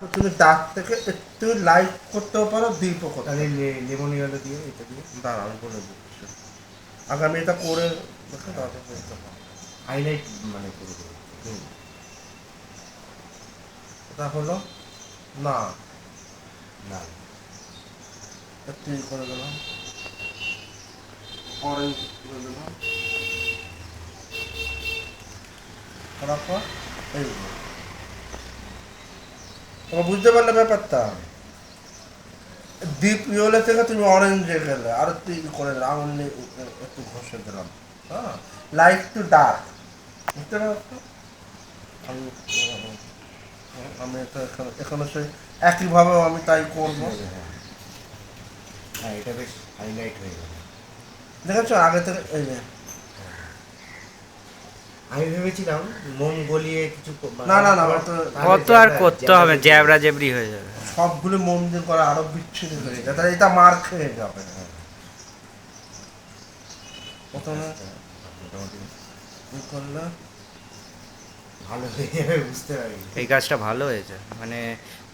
তো তুমি দাগ থেকে একটু লাইট করতেও পারো দ্বীপও করতে তাহলে লেমন ইয়েলো দিয়ে এটা দিয়ে। দাঁড়া আমি বলে দিচ্ছি। আগে আমি এটা করে। হাইলাইট মানে করে এটা হলো না। না। একটু করে দিলাম। অরেঞ্জ করে দিলাম। করার পর এই যে। তোমরা বুঝতে পারলে ব্যাপারটা? ডিপ ইয়েলো থেকে তুমি অরেঞ্জে গেলে আর একটু করে নিয়ে একটু ঘষে দিলাম হ্যাঁ? লাইট টু ডার্ক বুঝতে পারছ? আমি আমি এটা এখানে এখানে সেই একইভাবে আমি তাই করব। হ্যাঁ হ্যাঁ এটা বেশ হাইলাইট হয়ে গেল। দেখেছ? আগে থেকে এই যে আমি ভেবেছিলাম মোম গলিয়ে কিছু না, না, না, কত আর করতে হবে জ্যাবরা জেবরি হয়ে যাবে। সবগুলো মন দিয়ে করে আরও হয়ে যায়। তাহলে এটা মার খেয়ে যাবে। প্রথমে করলে? ভালো হয়ে যাবে বুঝতে পারি এই কাজটা ভালো হয়েছে। মানে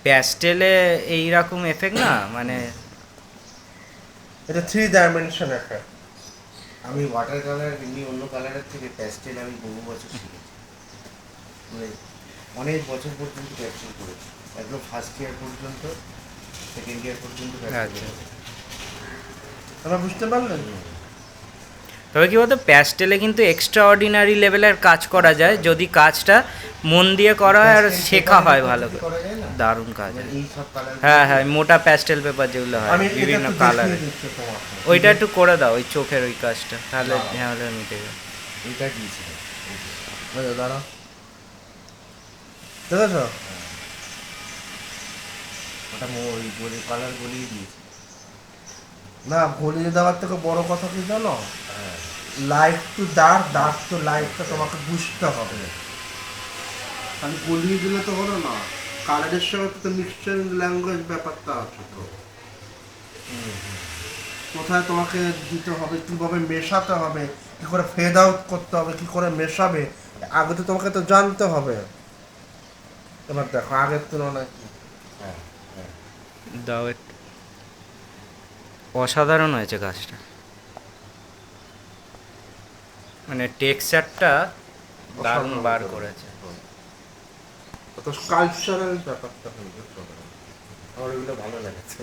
প্যাস্টেলে এইরকম এফেক্ট না? মানে এটা থ্রি ডাইমেনশন একটা আমি ওয়াটার কালার এমনি অন্য কালারের থেকে প্যাস্টেল আমি বহু বছর শিখেছি মানে অনেক বছর পর্যন্ত প্যাস্টেল করেছি একদম ফার্স্ট ইয়ার পর্যন্ত সেকেন্ড ইয়ার পর্যন্ত pastel আচ্ছা। করেছি। তোমরা বুঝতে পারলেন তবে কি বলতো প্যাস্টেলে কিন্তু এক্সট্রা অর্ডিনারি লেভেলের কাজ করা যায়। যদি কাজটা মন দিয়ে করা হয় আর শেখা হয় ভালো করে? দারুণ কাজ। মানে হ্যাঁ হ্যাঁ মোটা প্যাস্টেল পেপার যেগুলো হয় বিভিন্ন কালার ওইটা একটু করে দাও ওই চোখের ওই কাজটা। তাহলে দাও। হ্যাঁ হলে মিটে যাবে। এটা দাঁড়াও। ওটা ওই কালার দিয়েছি। না গলিয়ে দেওয়ার থেকে বড় কথা কি জানো? Light to dark dark to লাইফটা তোমাকে বুঝতে হবে। আমি গলিয়ে দিলে তো হলো না। কালারের সঙ্গে তো মিক্সচার ল্যাঙ্গুয়েজ ব্যাপারটা আছে তো। কোথায় তোমাকে দিতে হবে কীভাবে মেশাতে হবে কী করে ফেড আউট করতে হবে কী করে মেশাবে আগে তো তোমাকে তো জানতে হবে। এবার দেখো আগের তুলনায় কি? হ্যাঁ হ্যাঁ দাও একটু। অসাধারণ হয়েছে কাজটা। মানে টেক্সচারটা দারুণ বার করেছে। কত কালচারাল ব্যাপারটা হয়ে গেছে। আমার ওগুলো ভালো লাগছে।